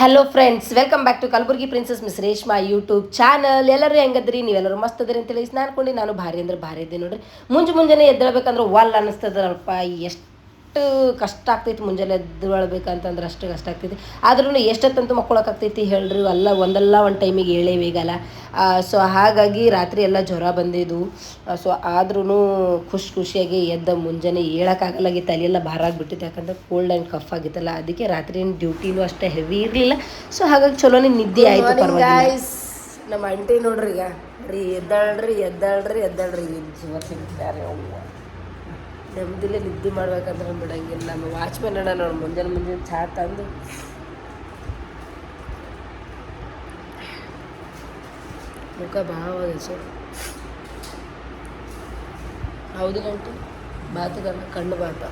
Hello friends welcome back to Kalaburagi princess miss Reshma YouTube channel ಎಲ್ಲರೂ ಹೆಂಗದ್ರಿ ನೀವೆಲ್ಲರೂ ಮಸ್ತ್ ಅದ್ರಿ ಅಂತೇಳಿ ಸ್ನಾನ್ಕೊಂಡು ನಾನು ಭಾರಿ ಅಂದ್ರೆ ಭಾರಿ ಇದ್ದೆ ನೋಡ್ರಿ ಮುಂಜೆ ಮುಂಜಾನೆ ಎದ್ದೇಳ್ಬೇಕಂದ್ರೆ ಒಲ್ ಅನ್ನಿಸ್ತದಲ್ಪ ಎಷ್ಟು ಎಷ್ಟು ಕಷ್ಟ ಆಗ್ತೈತಿ ಮುಂಜಾನೆ ಎದ್ದು ಅಷ್ಟು ಕಷ್ಟ ಆಗ್ತೈತಿ ಆದ್ರೂ ಎಷ್ಟೊತ್ತಂತ ಮಕ್ಕೊಳಕ್ಕಾಗ್ತೈತಿ ಹೇಳ್ರಿ ಅಲ್ಲ ಒಂದಲ್ಲ ಒಂದು ಟೈಮಿಗೆ ಹೇಳೇ ಬೇಗಲ್ಲ ಸೊ ಹಾಗಾಗಿ ರಾತ್ರಿ ಎಲ್ಲ ಜ್ವರ ಬಂದಿದ್ದು ಸೊ ಆದ್ರೂ ಖುಷಿ ಖುಷಿಯಾಗಿ ಎದ್ದ ಮುಂಜಾನೆ ಹೇಳೋಕ್ಕಾಗಲ್ಲಾಗಿ ತಲೆಯೆಲ್ಲ ಭಾರ ಆಗಿಬಿಟ್ಟಿತ್ತು ಯಾಕಂದ್ರೆ ಕೋಲ್ಡ್ ಆ್ಯಂಡ್ ಕಫ್ ಆಗಿತ್ತಲ್ಲ ಅದಕ್ಕೆ ರಾತ್ರಿನ ಡ್ಯೂಟಿನೂ ಅಷ್ಟೇ ಹೆವಿ ಇರಲಿಲ್ಲ ಸೊ ಹಾಗಾಗಿ ಚಲೋನೇ ನಿದ್ದೆ ಆಯಿತು ಪರವಾಗಿಲ್ಲ ನಮ್ಮ ಅಂಟಿ ನೋಡ್ರಿ ಈಗ ರೀ ಎದ್ದಾಳ್ರಿ ಎದ್ದಾಳ್ರಿ ಎದ್ದಾಳ್ರಿ ಜೀವ ಸಿಗ್ತಾರೆ ನೆಮ್ಮದಿಲ್ಲ ನಿದ್ದೆ ಮಾಡ್ಬೇಕಂದ್ರೆ ಬಿಡಂಗಿಲ್ಲ ನಮ್ಮ ವಾಚ್ಮನ್ ಅಣ್ಣ ನೋಡಿ ಮುಂಜಾನೆ ಮುಂಜಾನೆ ಚಹಾ ತಂದು ಮುಖ ಭಾವ ಹೌದಿಲ್ಲಂಟು ಹೌದು ಗಂಟು ಬಾತುಗಲ್ಲ ಕಣ್ಣು ಬಾತ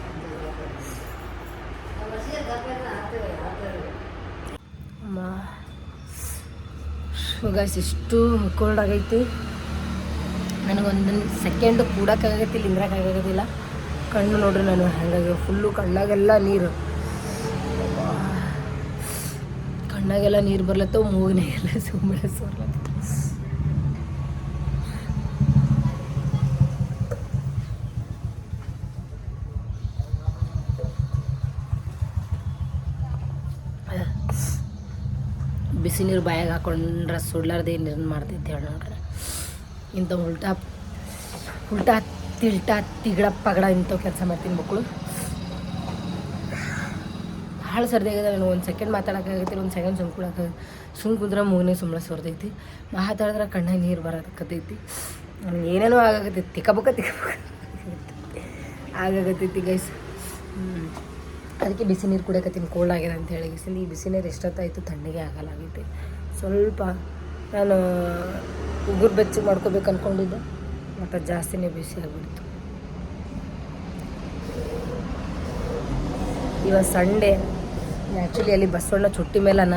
ಗಾಯ್ಸ್ ಇಷ್ಟು ಕೋಲ್ಡ್ ಆಗೈತಿ ನನಗೊಂದು ಸೆಕೆಂಡ್ ಕೂಡೋಕ್ಕಾಗತ್ತಿಲ್ಲ ಇಂದ್ರಕ್ಕಾಗತ್ತಿಲ್ಲ ಕಣ್ಣು ನೋಡ್ರಿ ನಾನು ಹಂಗಾಗಿ ಫುಲ್ಲು ಕಣ್ಣಾಗೆಲ್ಲ ನೀರು ಕಣ್ಣಾಗೆಲ್ಲ ನೀರು ಬರ್ಲತ್ತವು ಎಲ್ಲ ಸುಮ್ಮನೆ ಸೋರ್ಲತ್ತ ಬಿಸಿ ನೀರು ಬಾಯಾಗ ಹಾಕೊಂಡ್ರೆ ಸುಡ್ಲಾರ್ದೆ ನೀರನ್ನ ಮಾಡ್ತೈತೆ ಹೇಳಿ ನೋಡ್ರಿ ಇಂಥ ಉಲ್ಟಾ ಉಲ್ಟಾ ತಿಳ್ಟ ತಿಗಡ ಪಗಡ ಇಂಥವು ಕೆಲಸ ಮಾಡ್ತೀನಿ ಮಕ್ಕಳು ಭಾಳ ಸರ್ದಾಗಿದೆ ನಾನು ಒಂದು ಸೆಕೆಂಡ್ ಮಾತಾಡೋಕ್ಕಾಗತ್ತಿಲ್ಲ ಒಂದು ಸೆಕೆಂಡ್ ಸುಮ್ ಸುಮ್ಮ ಕುಂದ್ರೆ ಮೂಗನೇ ಸುಮ್ಮನೆ ಸೊರ್ದೈತಿ ಮಾತಾಡಿದ್ರೆ ಕಣ್ಣಾಗ ನೀರು ಬರೋದಕ್ಕೈತಿ ನನಗೆ ಏನೇನೋ ಆಗಾಕತ್ತೈತಿ ತಿಕ್ಕಬೇಕ ತಿಕ್ಕಬಕ್ಕ ಗೈಸ್ ಅದಕ್ಕೆ ಬಿಸಿ ನೀರು ಕುಡಿಯಕತ್ತೀನಿ ಕೋಲ್ಡ್ ಆಗಿದೆ ಅಂತ ಹೇಳಿ ಗೈಸಿಂದ ಈ ಬಿಸಿ ನೀರು ಎಷ್ಟೊತ್ತಾಯಿತು ತಣ್ಣಗೆ ಆಗಲಾಗೈತಿ ಸ್ವಲ್ಪ ನಾನು ಉಗುರು ಬೆಚ್ಚಗೆ ಮಾಡ್ಕೋಬೇಕು ಅಂದ್ಕೊಂಡಿದ್ದೆ ಮತ್ತು ಜಾಸ್ತಿನೇ ಬಿಸಿ ಆಗಿಬಿಡ್ತು ಇವಾಗ ಸಂಡೇ ಆ್ಯಕ್ಚುಲಿ ಅಲ್ಲಿ ಬಸವಣ್ಣ ಚುಟ್ಟಿ ಮೇಲನ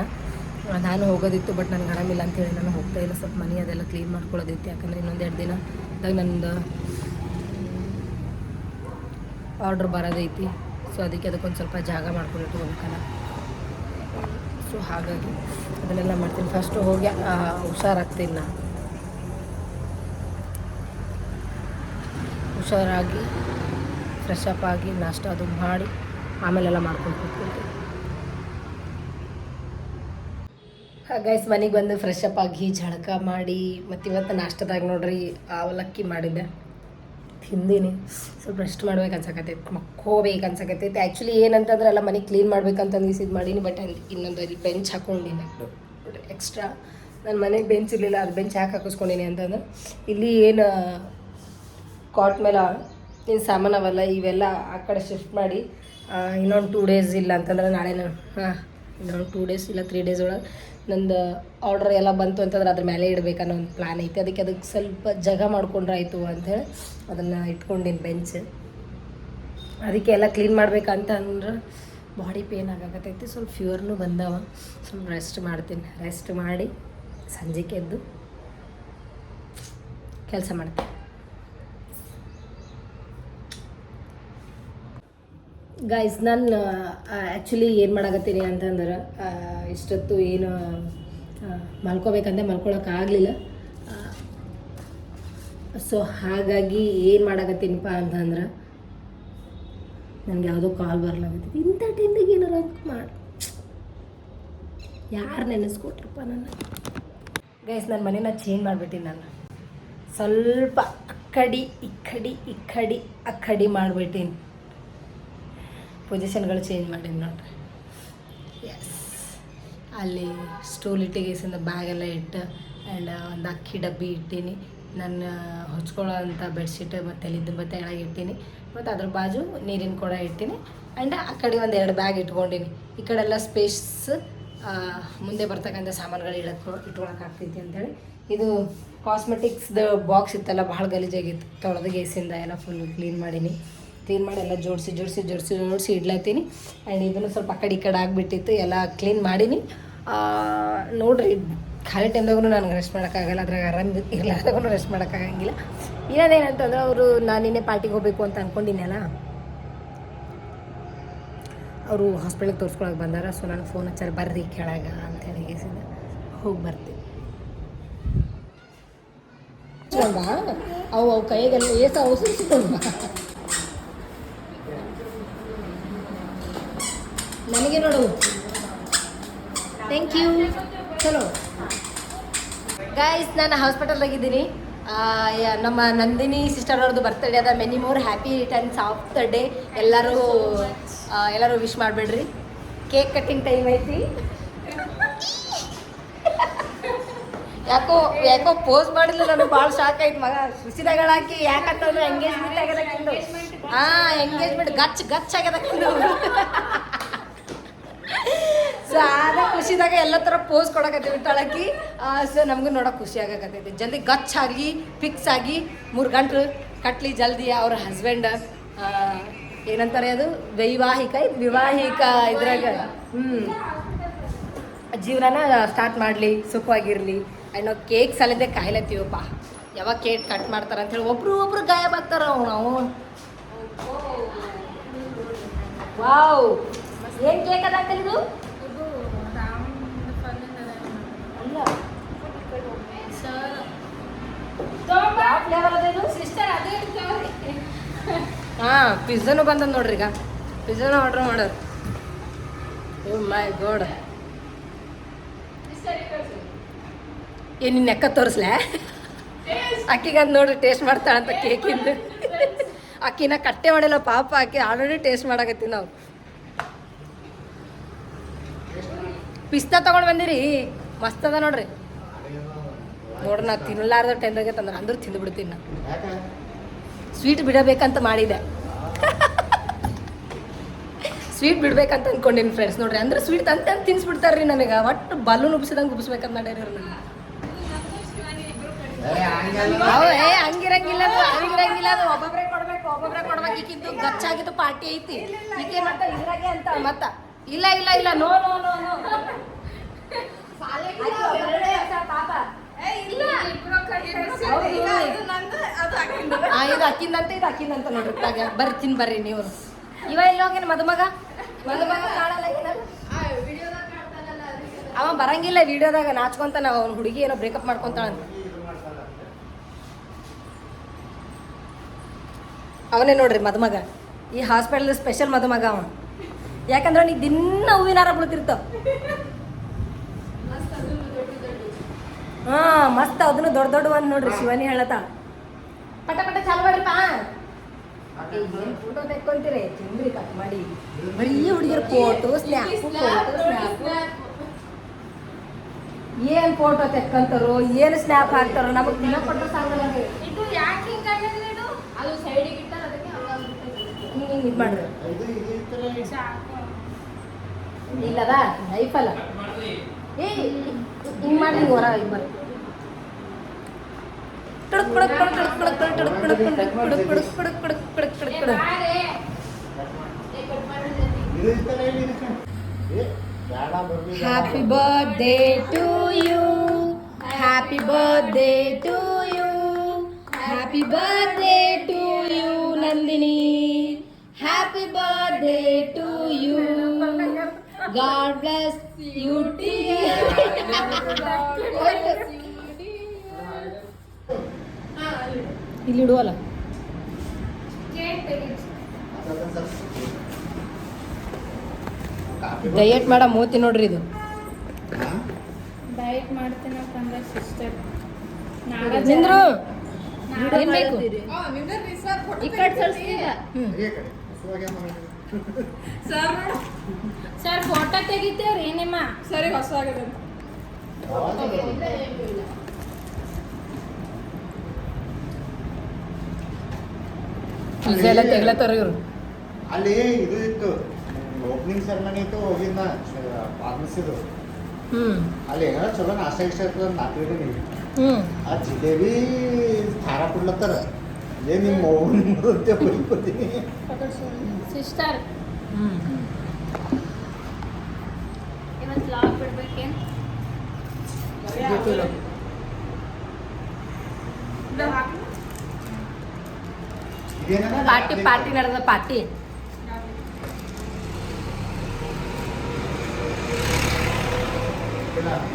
ನಾನು ಹೋಗೋದಿತ್ತು ಬಟ್ ನನಗೆ ಆರಾಮಿಲ್ಲ ಅಂತೇಳಿ ನಾನು ಹೋಗ್ತಾ ಇಲ್ಲ ಸ್ವಲ್ಪ ಮನೆ ಅದೆಲ್ಲ ಕ್ಲೀನ್ ಮಾಡ್ಕೊಳ್ಳೋದಿತ್ತು ಯಾಕಂದರೆ ಇನ್ನೊಂದೆರಡು ದಿನ ಇದಾಗ ನಂದು ಆರ್ಡ್ರ್ ಬರೋದೈತಿ ಸೊ ಅದಕ್ಕೆ ಅದಕ್ಕೊಂದು ಸ್ವಲ್ಪ ಜಾಗ ಮಾಡ್ಕೊಂಡಿಟ್ಟು ಹೋಗ್ಬೇಕಲ್ಲ ಸೊ ಹಾಗಾಗಿ ಅದನ್ನೆಲ್ಲ ಮಾಡ್ತೀನಿ ಫಸ್ಟು ಹೋಗಿ ಹುಷಾರಾಗ್ತೀನಿ ನಾನು ಹುಷಾರಾಗಿ ಫ್ರೆಶ್ ಅಪ್ ಆಗಿ ನಾಷ್ಟ ಅದು ಮಾಡಿ ಆಮೇಲೆಲ್ಲ ಮಾಡ್ಕೊಂಡು ಕೂತ್ಕೊಳ್ತೀವಿ ಗೈಸ್ ಮನೆಗೆ ಬಂದು ಫ್ರೆಶ್ ಅಪ್ ಆಗಿ ಜಳಕ ಮಾಡಿ ಮತ್ತು ಇವತ್ತು ನಾಷ್ಟದಾಗ ನೋಡ್ರಿ ಅವಲಕ್ಕಿ ಮಾಡಿದ್ದೆ ತಿಂದೀನಿ ಸ್ವಲ್ಪ ರೆಸ್ಟ್ ಮಾಡ್ಬೇಕು ಅನ್ಸಕತ್ತೈತಿ ಮಕ್ಕೋಬೇಕು ಅನ್ಸಕತ್ತೈತಿ ಆ್ಯಕ್ಚುಲಿ ಏನಂತಂದ್ರೆ ಎಲ್ಲ ಮನೆ ಕ್ಲೀನ್ ಮಾಡ್ಬೇಕಂತಂದು ಇದು ಮಾಡೀನಿ ಬಟ್ ಅಲ್ಲಿ ಇನ್ನೊಂದು ಅಲ್ಲಿ ಬೆಂಚ್ ಹಾಕ್ಕೊಂಡಿನಿ ಎಕ್ಸ್ಟ್ರಾ ನನ್ನ ಮನೆಗೆ ಬೆಂಚ್ ಇರಲಿಲ್ಲ ಅದು ಬೆಂಚ್ ಯಾಕೆ ಹಾಕಿಸ್ಕೊಂಡಿನಿ ಅಂತಂದ್ರೆ ಇಲ್ಲಿ ಏನು ಕಾಟ್ ಮೇಲೆ ಇನ್ನು ಅವೆಲ್ಲ ಇವೆಲ್ಲ ಆ ಕಡೆ ಶಿಫ್ಟ್ ಮಾಡಿ ಇನ್ನೊಂದು ಟೂ ಡೇಸ್ ಇಲ್ಲ ಅಂತಂದ್ರೆ ನಾಳೆ ನಾನು ಹಾಂ ಇನ್ನೊಂದು ಟೂ ಡೇಸ್ ಇಲ್ಲ ತ್ರೀ ಡೇಸ್ ಒಳಗೆ ನಂದು ಆರ್ಡರ್ ಎಲ್ಲ ಬಂತು ಅಂತಂದ್ರೆ ಅದ್ರ ಮೇಲೆ ಅನ್ನೋ ಒಂದು ಪ್ಲ್ಯಾನ್ ಐತೆ ಅದಕ್ಕೆ ಅದಕ್ಕೆ ಸ್ವಲ್ಪ ಜಗ ಮಾಡ್ಕೊಂಡ್ರೆ ಆಯಿತು ಅಂಥೇಳಿ ಅದನ್ನು ಇಟ್ಕೊಂಡಿನಿ ಬೆಂಚ್ ಅದಕ್ಕೆ ಎಲ್ಲ ಕ್ಲೀನ್ ಮಾಡ್ಬೇಕಂತ ಅಂದ್ರೆ ಬಾಡಿ ಪೇನ್ ಆಗಕತ್ತೈತಿ ಸ್ವಲ್ಪ ಫ್ಯೂರ್ನು ಬಂದವ ಸ್ವಲ್ಪ ರೆಸ್ಟ್ ಮಾಡ್ತೀನಿ ರೆಸ್ಟ್ ಮಾಡಿ ಸಂಜೆಗೆ ಎದ್ದು ಕೆಲಸ ಮಾಡ್ತೀನಿ ಗೈಸ್ ನಾನು ಆ್ಯಕ್ಚುಲಿ ಏನು ಮಾಡಾಕತ್ತೀನಿ ಅಂತಂದ್ರೆ ಇಷ್ಟೊತ್ತು ಏನು ಮಲ್ಕೋಬೇಕಂದ್ರೆ ಆಗಲಿಲ್ಲ ಸೊ ಹಾಗಾಗಿ ಏನು ಮಾಡಾಕತ್ತೀನಿಪ್ಪ ಅಂತಂದ್ರೆ ನನಗೆ ಯಾವುದೋ ಕಾಲ್ ಬರ್ಲಾಗತ್ತೈತಿ ಇಂಥ ಟೈಮಿಗೆ ಏನಾರು ಮಾಡಿ ಯಾರು ನೆನೆಸ್ಕೊಟ್ರಪ್ಪ ನನ್ನ ಗೈಸ್ ನನ್ನ ಮನೇನ ಚೇಂಜ್ ಮಾಡಿಬಿಟ್ಟಿನಿ ನಾನು ಸ್ವಲ್ಪ ಅಕ್ಕಡಿ ಇಕ್ಕಡಿ ಇಕ್ಕಡಿ ಅಕ್ಕಡಿ ಮಾಡಿಬಿಟ್ಟೀನಿ ಪೊಸಿಷನ್ಗಳು ಚೇಂಜ್ ಮಾಡೀನಿ ನೋಡ್ರಿ ಎಸ್ ಅಲ್ಲಿ ಸ್ಟೂಲ್ ಇಟ್ಟಿಗೇಸಿಂದ ಬ್ಯಾಗೆಲ್ಲ ಇಟ್ಟು ಆ್ಯಂಡ್ ಒಂದು ಅಕ್ಕಿ ಡಬ್ಬಿ ಇಟ್ಟೀನಿ ನನ್ನ ಹೊಚ್ಕೊಳ್ಳೋ ಅಂಥ ಬೆಡ್ಶೀಟ್ ಮತ್ತು ಮತ್ತೆ ಎಳಗೆ ಇಟ್ಟೀನಿ ಮತ್ತು ಅದ್ರ ಬಾಜು ನೀರಿನ ಕೂಡ ಇಟ್ಟೀನಿ ಆ್ಯಂಡ್ ಆ ಕಡೆ ಒಂದು ಎರಡು ಬ್ಯಾಗ್ ಇಟ್ಕೊಂಡಿನಿ ಈ ಕಡೆ ಎಲ್ಲ ಸ್ಪೇಸ್ ಮುಂದೆ ಬರ್ತಕ್ಕಂಥ ಸಾಮಾನುಗಳು ಇಡಕ್ಕೆ ಇಟ್ಕೊಳಕ್ಕೆ ಆಗ್ತೈತಿ ಅಂತೇಳಿ ಇದು ಕಾಸ್ಮೆಟಿಕ್ಸ್ದು ಬಾಕ್ಸ್ ಇತ್ತಲ್ಲ ಭಾಳ ಗಲೀಜಾಗಿತ್ತು ತೊಳೆದು ಗೇಸಿಂದ ಎಲ್ಲ ಫುಲ್ ಕ್ಲೀನ್ ಮಾಡೀನಿ ಕ್ಲೀನ್ ಮಾಡಿ ಎಲ್ಲ ಜೋಡಿಸಿ ಜೋಡಿಸಿ ಜೋಡಿಸಿ ಜೋಡಿಸಿ ಇಡ್ಲತ್ತೀನಿ ಆ್ಯಂಡ್ ಇದನ್ನು ಸ್ವಲ್ಪ ಆ ಕಡೆ ಈ ಕಡೆ ಆಗಿಬಿಟ್ಟಿತ್ತು ಎಲ್ಲ ಕ್ಲೀನ್ ಮಾಡೀನಿ ನೋಡಿರಿ ಖಾಲಿ ಟೈಮ್ದಾಗೂ ನನಗೆ ರೆಸ್ಟ್ ಮಾಡೋಕ್ಕಾಗಲ್ಲ ಅದ್ರಾಗ ಆರಾಮ್ ಇರಲಾರ್ದಾಗೂ ರೆಸ್ಟ್ ಮಾಡೋಕ್ಕಾಗಂಗಿಲ್ಲ ಇನ್ನೇನಂತಂದ್ರೆ ಅವರು ನಾನು ನಿನ್ನೆ ಪಾರ್ಟಿಗೆ ಹೋಗಬೇಕು ಅಂತ ಅಂದ್ಕೊಂಡಿನಲ್ಲ ಅವರು ಹಾಸ್ಪಿಟ್ಲಿಗೆ ತೋರಿಸ್ಕೊಳಕ್ಕೆ ಬಂದಾರ ಸೊ ನನಗೆ ಫೋನ್ ಹಚ್ಚಾರ ಬರ್ರಿ ಕೆಳಗೆ ಅಂತ ಹೇಳಿ ಹೋಗಿ ಬರ್ತೀವಿ ಅವು ಅವು ಕೈಗೆಲ್ಲ ಏಸ ನನಗೆ ನೋಡು ಥ್ಯಾಂಕ್ ಯು ಚಲೋ ಗಾಯ್ಸ್ ನಾನು ಹಾಸ್ಪಿಟಲ್ದಾಗಿದ್ದೀನಿ ನಮ್ಮ ನಂದಿನಿ ಸಿಸ್ಟರ್ ಅವ್ರದ್ದು ಬರ್ತಡೇ ಅದ many more happy returns of the day ಎಲ್ಲರೂ ಎಲ್ಲರೂ ವಿಶ್ ಮಾಡಬೇಡ್ರಿ ಕೇಕ್ ಕಟ್ಟಿಂಗ್ ಟೈಮ್ ಐತಿ ಯಾಕೋ ಯಾಕೋ ಪೋಸ್ ಮಾಡಿಲ್ಲ ನನಗೆ ಭಾಳ ಶಾಕ್ ಆಯ್ತು ಮಗ ಹಾಕಿ ಯಾಕಂತಂದ್ರೆ ಎಂಗೇಜ್ಮೆಂಟ್ ಆಗ್ಯದ ಹಾಂ ಎಂಗೇಜ್ಮೆಂಟ್ ಗಚ್ ಗಚ್ ಆಗ್ಯದ ಸೊ ಆದ ಖುಷಿದಾಗ ಎಲ್ಲ ಥರ ಪೋಸ್ ಕೊಡಕತ್ತೀವಿ ಬಿಟ್ಟಳಕ್ಕಿ ಸೊ ನಮಗೂ ನೋಡೋಕೆ ಖುಷಿ ಆಗಕತ್ತೈತಿ ಜಲ್ದಿ ಗಚ್ಚಾಗಿ ಆಗಿ ಫಿಕ್ಸ್ ಆಗಿ ಮೂರು ಗಂಟ್ರು ಕಟ್ಲಿ ಜಲ್ದಿ ಅವ್ರ ಹಸ್ಬೆಂಡ್ ಏನಂತಾರೆ ಅದು ವೈವಾಹಿಕ ವಿವಾಹಿಕ ಇದ್ರಾಗ ಹ್ಞೂ ಜೀವನನ ಸ್ಟಾರ್ಟ್ ಮಾಡಲಿ ಸುಖವಾಗಿರಲಿ ಆ್ಯಂಡ್ ಕೇಕ್ ಸಲಿಂದೆ ಕಾಯ್ಲತ್ತೀವಪ್ಪ ಯಾವಾಗ ಕೇಕ್ ಕಟ್ ಮಾಡ್ತಾರೆ ಹೇಳಿ ಒಬ್ರು ಒಬ್ರು ಗಾಯಬ್ ಆಗ್ತಾರ ನಾವು ವಾವ್ ಏನು ಕೇಕ್ ಅದ ಹಾ ಪಿಜ್ಜಾನು ಬಂದ ನೋಡ್ರಿ ಈಗ ಪಿಜ್ಜಾನ ಆರ್ಡರ್ ಮಾಡೋರು ಓ ಮೈ ಗೋಡ್ ಏ ನಿನ್ನ ನೆಕ್ಕ ತೋರಿಸ್ಲೆ ಅಕ್ಕಿಗೆ ನೋಡ್ರಿ ಟೇಸ್ಟ್ ಮಾಡ್ತಾಳಂತ ಕೇಕಿಂದು ಅಕ್ಕಿನ ಕಟ್ಟೆ ಮಾಡಿಲ್ಲ ಪಾಪ ಅಕ್ಕಿ ಆಲ್ರೆಡಿ ಟೇಸ್ಟ್ ಮಾಡಾಕತ್ತೀವಿ ನಾವು ಪಿಸ್ತಾ ತಗೊಂಡು ಬಂದಿರಿ ಮಸ್ತದ ಅದ ನೋಡ್ರಿ ನೋಡ್ರಿ ನಾ ತಿನ್ನಲಾರ್ದ ಟೈಮ್ದಾಗೆ ತಂದ್ರೆ ಅಂದ್ರೆ ತಿಂದು ಬಿಡ್ತೀನಿ ನಾನು ಸ್ವೀಟ್ ಬಿಡಬೇಕಂತ ಮಾಡಿದೆ ಸ್ವೀಟ್ ಬಿಡ್ಬೇಕಂತ ಅಂದ್ಕೊಂಡೀನಿ ಫ್ರೆಂಡ್ಸ್ ನೋಡ್ರಿ ಅಂದ್ರೆ ಸ್ವೀಟ್ ತಂತೆ ಅಂತ ತಿನ್ಸ್ಬಿಡ್ತಾರ್ರಿ ನನಗೆ ಒಟ್ಟು ಬಲೂನ್ ಉಬ್ಸಿದಂಗೆ ಉಬ್ಸ್ಬೇಕಂತ ಮಾಡ್ಯಾರ ನನಗೆ ಏ ಹಂಗಿರಂಗಿಲ್ಲ ಹಂಗಿರಂಗಿಲ್ಲ ಒಬ್ಬೊಬ್ರೆ ಕೊಡ್ಬೇಕು ಒಬ್ಬೊಬ್ರೆ ಕೊಡ್ಬೇಕು ಈಗಿದ್ದು ಗಚ್ಚಾಗಿದ್ದು ಪಾರ್ಟಿ ಐತಿ ಈಕೆ ಮತ್ತೆ ಇದ್ರಾಗೆ ಅಂತ ಮತ್ತ ಇಲ್ಲ ಇಲ್ಲ ಇಲ್ಲ ನೋ ನೋ ನೋ ನೋ ಇದು ಅಕ್ಕಿಂದಂತ ಇದು ಅಕ್ಕಿಂದಂತ ನೋಡ್ರಿ ಬರ್ತೀನಿ ಬರ್ರಿ ನೀವು ಇವ ಇಲ್ಲ ಹೋಗೇನು ಮದುಮಗ ಮದುಮಗ ಕಾಣಲ್ಲ ಅವ ಬರಂಗಿಲ್ಲ ವಿಡಿಯೋದಾಗ ನಾಚ್ಕೊಂತ ಅವನ ಅವ್ನ ಹುಡುಗಿ ಏನೋ ಬ್ರೇಕಪ್ ಮಾಡ್ಕೊಂತ ಅವನೇ ನೋಡ್ರಿ ಮದುಮಗ ಈ ಹಾಸ್ಪಿಟಲ್ ಸ್ಪೆಷಲ್ ಮದುಮಗ ಅವ ಯಾಕಂದ್ರೆ ನೀ ದಿನ ಹೂವಿನಾರ ಬಿಡ್ತಿರ್ತಾವ ಹಾ ಮಸ್ತ್ ಅದನ್ನು ದೊಡ್ಡ ದೊಡ್ಡ ನೋಡ್ರಿ ಶಿವನಿ ಹೇಳತ್ತ ಪಟ ಪಟ ಚಾಲು ಮಾಡ್ರಿಪ್ಪ ಫೋಟೋ ತೆಕ್ಕೊಂತೀರಿ ತಿಂದ್ರಿ ಕಟ್ ಮಾಡಿ ಬರೀ ಹುಡುಗಿಯರ್ ಫೋಟೋ ಸ್ನ್ಯಾಪ್ ಏನ್ ಫೋಟೋ ತೆಕ್ಕಂತಾರೋ ಏನ್ ಸ್ನ್ಯಾಪ್ ಹಾಕ್ತಾರೋ ನಮಗ್ ದಿನ ಕೊಟ್ಟರು ಇಲ್ಲದ ಲೈಫ್ ಏ ಹಿಂಗ್ ಮಾಡಿ ಹೊರ ಹಿಂಗ್ Happy birthday to you. Happy birthday to you. Happy birthday to you, Nandini. Happy birthday to you. God bless you, dear. ಇಲ್ಲಿ ಇಡುವಲ್ಲ ಡಯಟ್ ಮಾಡ ಮೂತಿ ನೋಡ್ರಿ ಇದು ಸಿಸ್ಟರ್ ಸರ್ ಫೋಟೋ ತೆಗಿತೇವ್ರಿ ನಿಮ್ಮ ಸರಿ ಹೊಸ ಎಲ್ಲ ಇವರು ಅಲ್ಲಿ ಇದು ಇತ್ತು ಓಪನಿಂಗ್ ಸೆರೆಮನಿ ಇತ್ತು ಹೋಗಿದ್ದ ಫಾರ್ಮಸಿದು ಅಲ್ಲಿ ಏನೋ ಚಲೋ ನಾಷ್ಟ ಇಷ್ಟ ಇರ್ತದ ಆ ಜಿಲೇಬಿ ಖಾರ ಕೊಡ್ಲತ್ತಾರ ನಿಮ್ಮ ಸಿಸ್ಟರ್ ಪಾರ್ಟಿ ಪಾರ್ಟಿ ನಡೆದ ಪಾರ್ಟಿ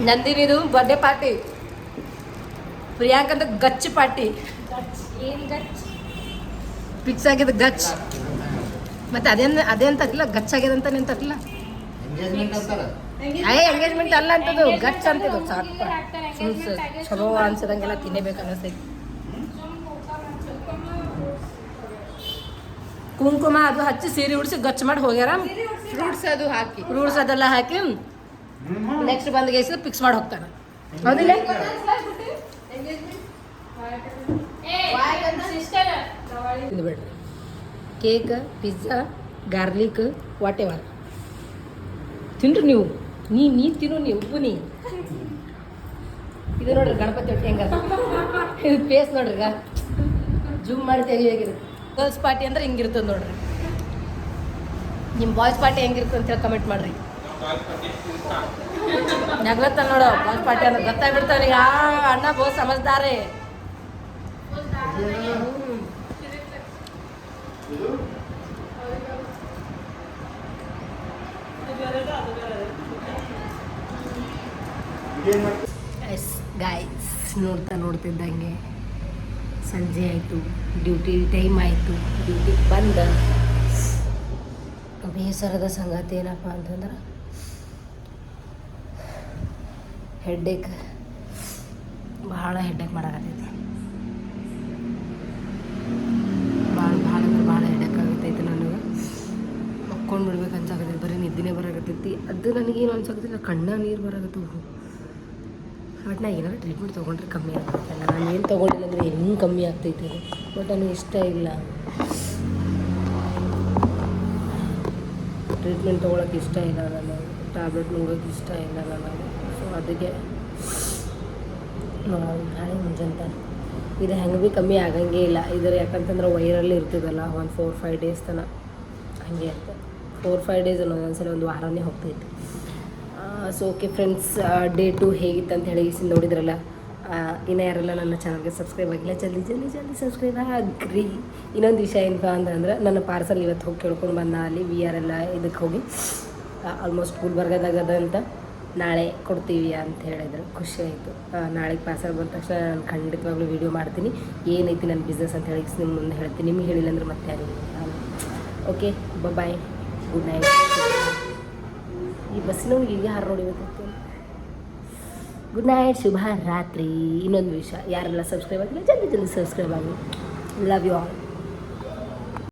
ನಂದಿನಿದು ಬರ್ಡೇ ಪಾರ್ಟಿ ಪ್ರಿಯಾಂಕ ಅಂತ ಗಚ್ಚು ಪಾರ್ಟಿ ಫಿಕ್ಸ್ ಆಗಿದೆ ಗಚ್ ಮತ್ತೆ ಅದೇನ್ ಅಂತ ಅಲ್ಲ ಗಚ್ ಆಗಿದೆ ಅಂತ ನಿಂತ ಅಲ್ಲ ಅಯ್ಯ ಎಂಗೇಜ್ಮೆಂಟ್ ಅಲ್ಲ ಅಂತದು ಗಚ್ ಅಂತದು ಸಾಕು ಚಲೋ ಅನ್ಸದಂಗೆಲ್ಲ ತಿನ್ನಬೇಕು ಅನ್ನಿಸ್ತೈತಿ ಕುಂಕುಮ ಅದು ಹಚ್ಚಿ ಸೀರೆ ಉಡಿಸಿ ಗಚ್ಚ ಮಾಡಿ ಹೋಗ್ಯಾರ ಫ್ರೂಟ್ಸ್ ಅದು ಹಾಕಿ ಫ್ರೂಟ್ಸ್ ಅದೆಲ್ಲ ಹಾಕಿ ನೆಕ್ಸ್ಟ್ ಬಂದ್ ಗೈಸಿದ್ರೆ ಫಿಕ್ಸ್ ಮಾಡಿ ಹೋಗ್ತಾನೆ ಹೌದಿಲ್ಲ cake pizza garlic whatever ತಿನ್ರಿ ನೀವು ನೀ ನೀ ತಿನ್ನು ನೀ ಉಪ್ಪು ನೀ ಇದು ನೋಡ್ರಿ ಗಣಪತಿ ಹೊಟ್ಟೆ ಹೆಂಗ ಇದು ಫೇಸ್ ನೋಡ್ರಿ ಜೂಮ್ ಮಾಡಿ ತೆಗಿಯಾಗಿರುತ್ತೆ ಗರ್ಲ್ಸ್ ಪಾರ್ಟಿ ಅಂದ್ರೆ ಹಿಂಗಿರ್ತದೆ ನೋಡ್ರಿ ನಿಮ್ ಬಾಯ್ಸ್ ಪಾರ್ಟಿ ಹೆಂಗಿರ್ತದೆ ಹೇಳಿ ಕಮೆಂಟ್ ಮಾಡ್ರಿ ನಗ್ಲತ್ತ ನೋಡು ಬಾಯ್ಸ್ ಪಾರ್ಟಿ ಅಂದ್ರೆ ಗೊತ್ತಾಗ್ಬಿಡ್ತಾವ್ರಿ ಆ ಅಣ್ಣ ಬಹು ಸಮಜ್ದಾರೆ ಎಸ್ ಗಾಯ್ಸ್ ನೋಡ್ತಾ ನೋಡ್ತಿದ್ದಂಗೆ ಸಂಜೆ ಆಯಿತು ಡ್ಯೂಟಿ ಟೈಮ್ ಆಯಿತು ಡ್ಯೂಟಿಗೆ ಬಂದ ಬೇಸರದ ಸಂಗತಿ ಏನಪ್ಪ ಅಂತಂದ್ರೆ ಹೆಡ್ಡೇಕ್ ಭಾಳ ಹೆಡ್ಡೇಕ್ ಮಾಡಕತ್ತೈತಿ ಭಾಳ ಭಾಳ ಅಂದ್ರೆ ಭಾಳ ಹೆಡ್ಡೇಕ್ ಆಗತ್ತೈತೆ ನನಗೆ ಮಕ್ಕೊಂಡು ಬಿಡ್ಬೇಕು ಅನ್ಸಾಕತ್ತೈತೆ ಬರೀ ನಿದ್ದೆನೇ ಬರಾಕತ್ತೈತಿ ಅದು ನನಗೇನು ಅನ್ಸಕತ್ತಿಲ್ಲ ಕಣ್ಣ ನೀರು ಬರಾಕತ್ತವು ಬಟ್ ನಾನು ಏನಾದ್ರು ಟ್ರೀಟ್ಮೆಂಟ್ ತೊಗೊಂಡ್ರೆ ಕಮ್ಮಿ ಆಗುತ್ತೆ ನಾನು ಏನು ತೊಗೊಂಡಿಲ್ಲ ಅಂದರೆ ಹೆಂಗೆ ಕಮ್ಮಿ ಆಗ್ತೈತೆ ಬಟ್ ನನಗೆ ಇಷ್ಟ ಇಲ್ಲ ಟ್ರೀಟ್ಮೆಂಟ್ ತೊಗೊಳಕ್ಕೆ ಇಷ್ಟ ಇಲ್ಲ ನಾನು ಟ್ಯಾಬ್ಲೆಟ್ ನೋಡೋಕೆ ಇಷ್ಟ ಇಲ್ಲ ನನಗೆ ಸೊ ಅದಕ್ಕೆ ಹಾಳೆ ಮುಂಜಾನೆ ಇದು ಹೆಂಗೆ ಭೀ ಕಮ್ಮಿ ಆಗಂಗೆ ಇಲ್ಲ ಇದರ ಯಾಕಂತಂದ್ರೆ ವೈರಲ್ಲಿ ಇರ್ತದಲ್ಲ ಒಂದು ಫೋರ್ ಫೈವ್ ಡೇಸ್ ತನಕ ಹಾಗೆ ಇರ್ತದೆ ಫೋರ್ ಫೈವ್ ಡೇಸ್ ಅಲ್ಲ ಒಂದೊಂದ್ಸಲ ಒಂದು ವಾರನೇ ಹೋಗ್ತೈತೆ so okay friends day two ಹೇಗಿತ್ತು ಅಂತ ಹೇಳಿ ನೋಡಿದ್ರಲ್ಲ ಇನ್ನು ಯಾರೆಲ್ಲ ನನ್ನ ಚಾನಲ್ಗೆ ಸಬ್ಸ್ಕ್ರೈಬ್ ಆಗಿಲ್ಲ ಜಲ್ದಿ ಜಲ್ದಿ ಜಲ್ದಿ ಸಬ್ಸ್ಕ್ರೈಬ್ ಆಗ್ರಿ ಇನ್ನೊಂದು ವಿಷಯ ಏನಪ್ಪ ಅಂತಂದ್ರೆ ನನ್ನ ಪಾರ್ಸಲ್ ಇವತ್ತು ಹೋಗಿ ಕೇಳ್ಕೊಂಡು ಬಂದ ಅಲ್ಲಿ ವಿ ಆರ್ ಎಲ್ಲ ಇದಕ್ಕೆ ಹೋಗಿ ಆಲ್ಮೋಸ್ಟ್ ಫುಲ್ ಅದ ಅಂತ ನಾಳೆ ಕೊಡ್ತೀವಿ ಅಂತ ಹೇಳಿದ್ರು ಖುಷಿ ಆಯಿತು ನಾಳೆಗೆ ಪಾರ್ಸಲ್ ಬಂದ ತಕ್ಷಣ ನಾನು ಖಂಡಿತವಾಗ್ಲೂ ವೀಡಿಯೋ ಮಾಡ್ತೀನಿ ಏನೈತಿ ನನ್ನ ಬಿಸ್ನೆಸ್ ಅಂತ ಹೇಳಿ ನಿಮ್ಮ ಮುಂದೆ ಹೇಳ್ತೀನಿ ನಿಮ್ಗೆ ಹೇಳಿಲ್ಲ ಅಂದ್ರೆ ಮತ್ತೆ ಯಾರಿಗೆ ಓಕೆ ಬಾಯ್ ಗುಡ್ ನೈಟ್ ಈ ಬಸ್ಸಿನವ್ರಿಗೆ ಯಾರು ನೋಡಿ ಗುಡ್ ನೈಟ್ ಶುಭ ರಾತ್ರಿ ಇನ್ನೊಂದು ವಿಷಯ ಯಾರೆಲ್ಲ ಸಬ್ಸ್ಕ್ರೈಬ್ ಆಗಿಲ್ಲ ಜಲ್ದಿ ಜಲ್ದಿ ಸಬ್ಸ್ಕ್ರೈಬ್ ಆಗಿ ಲವ್ ಯು ಆಲ್